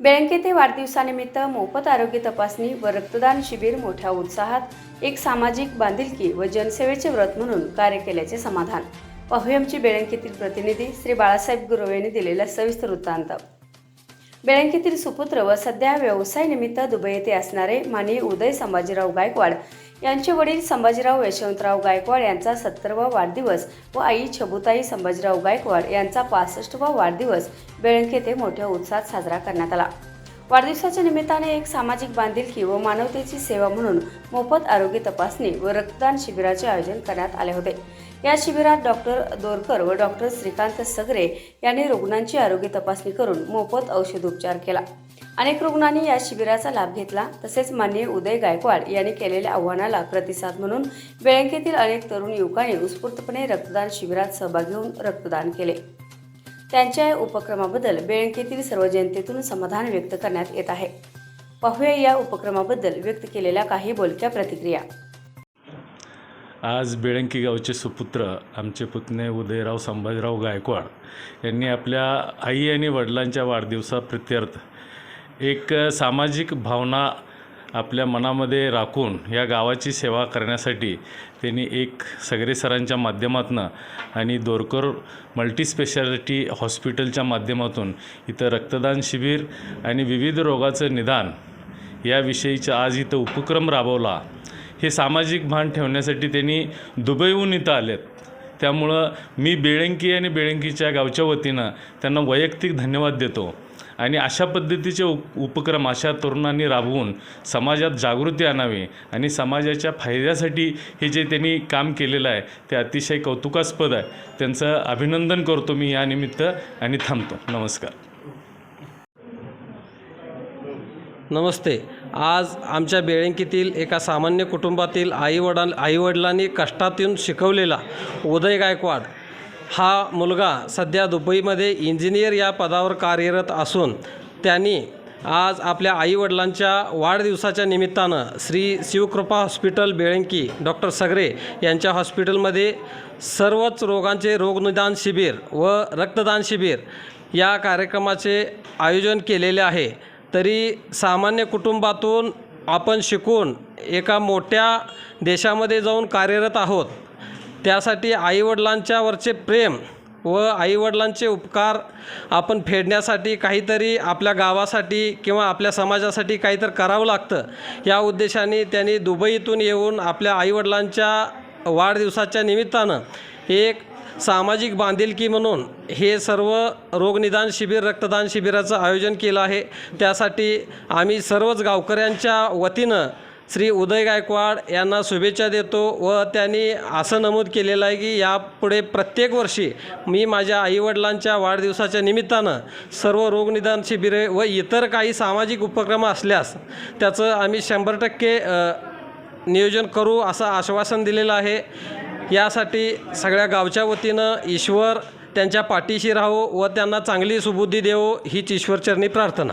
बेळंक ते वाढदिवसानिमित्त मोफत आरोग्य तपासणी व रक्तदान शिबिर मोठ्या उत्साहात एक सामाजिक बांधिलकी व जनसेवेचे व्रत म्हणून कार्य केल्याचे समाधान. पाहुयमची बेळंकीतील प्रतिनिधी श्री बाळासाहेब गुरव यांनी दिलेला सविस्तर वृत्तांत. बेळंकीतील सुपुत्र व सध्या व्यवसायानिमित्त दुबई येथे असणारे माननीय उदय संभाजीराव गायकवाड यांचे वडील संभाजीराव यशवंतराव गायकवाड यांचा सत्तरवा वाढदिवस व आई छबुताई संभाजीराव गायकवाड यांचा पासष्टवा वाढदिवस बेळंकी येथे मोठ्या उत्साहात साजरा करण्यात आला. वाढदिवसाच्या निमित्ताने एक सामाजिक बांधिलकी व मानवतेची सेवा म्हणून मोफत आरोग्य तपासणी व रक्तदान शिबिराचे आयोजन करण्यात आले होते. या शिबिरात डॉक्टर दोरकर व डॉक्टर श्रीकांत सगरे यांनी रुग्णांची आरोग्य तपासणी करून मोफत औषधोपचार केला. अनेक रुग्णांनी या शिबिराचा लाभ घेतला. तसेच माननीय उदय गायकवाड यांनी केलेल्या आव्हानाला प्रतिसाद म्हणून बेळंकेतील अनेक तरुण युवकांनी उत्स्फूर्तपणे रक्तदान शिबिरात सहभागी होऊन रक्तदान केले. त्यांच्या या उपक्रमाबद्दल बेळंकेतील सर्व जनतेतून समाधान व्यक्त करण्यात येत आहे. पाहूया या उपक्रमाबद्दल व्यक्त केलेल्या काही बोलक्या प्रतिक्रिया. आज बेळंकी गावचे सुपुत्र आमचे पुतणे उदयराव संभाजीराव गायकवाड यांनी आपल्या आई आणि वडिलांच्या वाढदिवसा प्रत्यर्थ एक सामाजिक भावना आपल्या मनामध्ये राखून या गावाची सेवा करण्यासाठी त्यांनी एक सगरे सरांच्या माध्यमातून आणि दोरकर मल्टीस्पेशालिटी हॉस्पिटलच्या माध्यमातून इथं रक्तदान शिबिर आणि विविध रोगाचं निदान याविषयीचा आज इथं उपक्रम राबवला. हे सामाजिक भान ठेवण्यासाठी त्यांनी दुबईहून इथं आलेत. त्यामुळं मी बेळंकी आणि बेळंकीच्या गावच्या वतीनं त्यांना वैयक्तिक धन्यवाद देतो. आणि अशा पद्धतीचे उप उपक्रम अशा तरुणांनी राबवून समाजात जागृती आणावी आणि समाजाच्या फायद्यासाठी हे जे त्यांनी काम केलेलं आहे ते अतिशय कौतुकास्पद आहे. त्यांचं अभिनंदन करतो मी यानिमित्त आणि थांबतो. नमस्कार. नमस्ते. आज आमच्या बेळंकीतील एका सामान्य कुटुंबातील आईवडा आईवडिलांनी कष्टातून शिकवलेला उदय गायकवाड हा मुलगा सध्या दुबईमध्ये इंजिनियर या पदावर कार्यरत असून त्यांनी आज आपल्या आईवडिलांच्या वाढदिवसाच्या निमित्तानं श्री शिवकृपा हॉस्पिटल बेळंकी डॉक्टर सगरे यांच्या हॉस्पिटलमध्ये सर्वच रोगांचे रोगनिदान शिबिर व रक्तदान शिबिर या कार्यक्रमाचे आयोजन केलेले आहे. तरी सामान्य कुटुंबातून आपण शिकून एका मोठ्या देशामध्ये जाऊन कार्यरत आहोत. त्यासाठी आईवडिलांच्यावरचे प्रेम व आईवडिलांचे उपकार आपण फेडण्यासाठी काहीतरी आपल्या गावासाठी किंवा आपल्या समाजासाठी काहीतरी करावं लागतं. या उद्देशाने त्यांनी दुबईतून येऊन आपल्या आईवडिलांच्या वाढदिवसाच्या निमित्तानं एक सामाजिक बांधिलकी म्हणून हे सर्व रोगनिदान शिबिर रक्तदान शिबिराचं आयोजन केलं आहे. त्यासाठी आम्ही सर्वच गावकऱ्यांच्या वतीनं श्री उदय गायकवाड यांना शुभेच्छा देतो व त्यांनी असं नमूद केलेलं आहे की यापुढे प्रत्येक वर्षी मी माझ्या आईवडिलांच्या वाढदिवसाच्या निमित्तानं सर्व रोगनिदान शिबिरे व इतर काही सामाजिक उपक्रम असल्यास त्याचं आम्ही शंभर टक्के नियोजन करू असं आश्वासन दिलेलं आहे. यासाठी सगळ्या गावच्या वतीनं ईश्वर त्यांच्या पाठीशी राहो व त्यांना चांगली सुबुद्धी देवो हीच ईश्वरचरणी प्रार्थना.